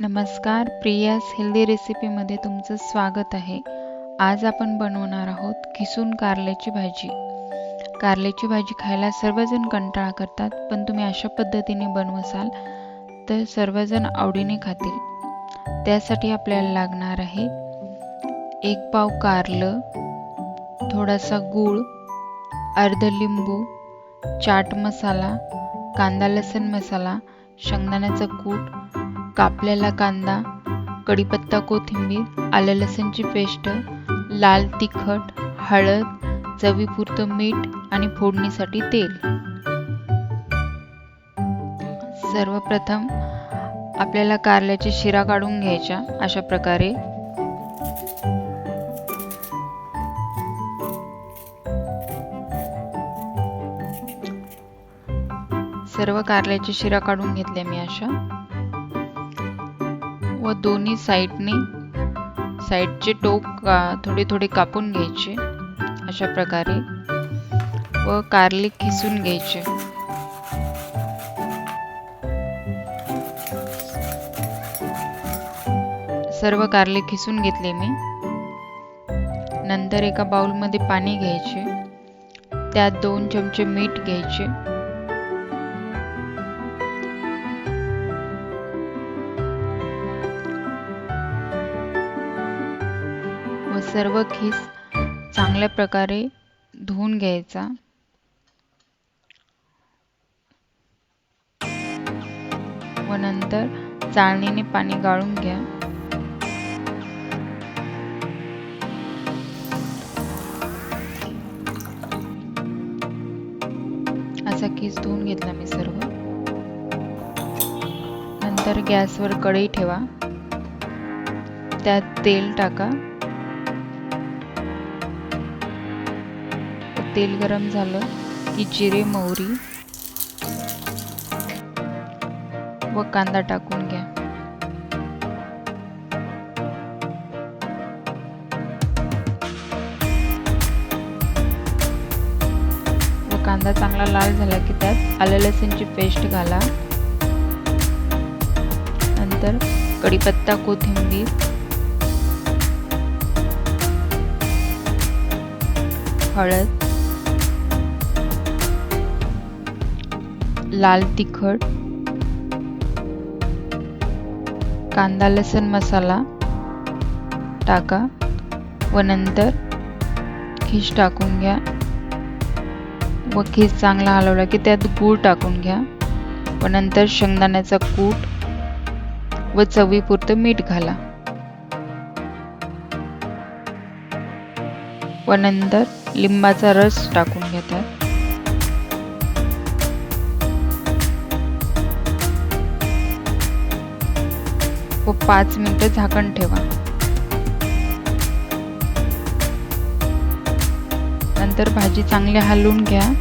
नमस्कार प्रियास हेल्दी रेसिपीमध्ये तुमचं स्वागत आहे. आज आपण बनवणार आहोत खिसून कारल्याची भाजी. कारल्याची भाजी खायला सर्वजण कंटाळा करतात पण तुम्ही अशा पद्धतीने बनवसाल तर सर्वजण आवडीने खातील. त्यासाठी आपल्याला लागणार आहे एक पाव कारलं थोडासा गूळ अर्ध लिंबू चाट मसाला कांदा लसण मसाला शेंगदाण्याचं कूट कापलेला कांदा कढीपत्ता कोथिंबीर आलं लसणची पेस्ट लाल तिखट हळद चवीपुरतं मीठ आणि फोडणीसाठी तेल. सर्वप्रथम आपल्याला कारल्याची शिरा काढून घ्यायच्या अशा प्रकारे. सर्व कारल्याची शिरा काढून घेतल्या मी अशा. व दोन्ही साईडने साईडचे टोक का थोडे थोडे कापून घ्यायचे अशा प्रकारे व कारले किसून घ्यायचे. सर्व कारले खिसून घेतले मी. नंतर एका बाउलमध्ये पाणी घ्यायचे. त्यात दोन चमचे मीठ घ्यायचे. व सर्व खीस चांगल्या प्रकारे धुवून घ्यायचा. व नंतर चाळणीने पाणी गाळून घ्या. असा खीस धुवून घेतला मी सर्व. नंतर गॅसवर कढई ठेवा. त्यात तेल टाका. तेल गरम झालं की जिरे मोहरी व कांदा टाकून घ्या. व कांदा चांगला लाल झाला की त्यात आलं लसूणची पेस्ट घाला. नंतर कढीपत्ता कोथिंबीर हळद लाल तिखट कांदा लसण मसाला टाका व नंतर खीस टाकून घ्या व खीस चांगला हलवला की त्यात गूळ टाकून घ्या व नंतर शेंगदाण्याचा कूट व चवीपुरतं मीठ घाला. व नंतर लिंबाचा रस टाकून घेतात व पाच मिनिटं झाकण ठेवा. नंतर भाजी चांगली हलवून घ्या.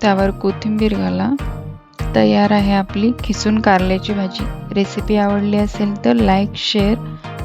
त्यावर कोथिंबीर घाला. तयार आहे आपली खिसून कारल्याची भाजी. रेसिपी आवडली असेल तर लाईक शेअर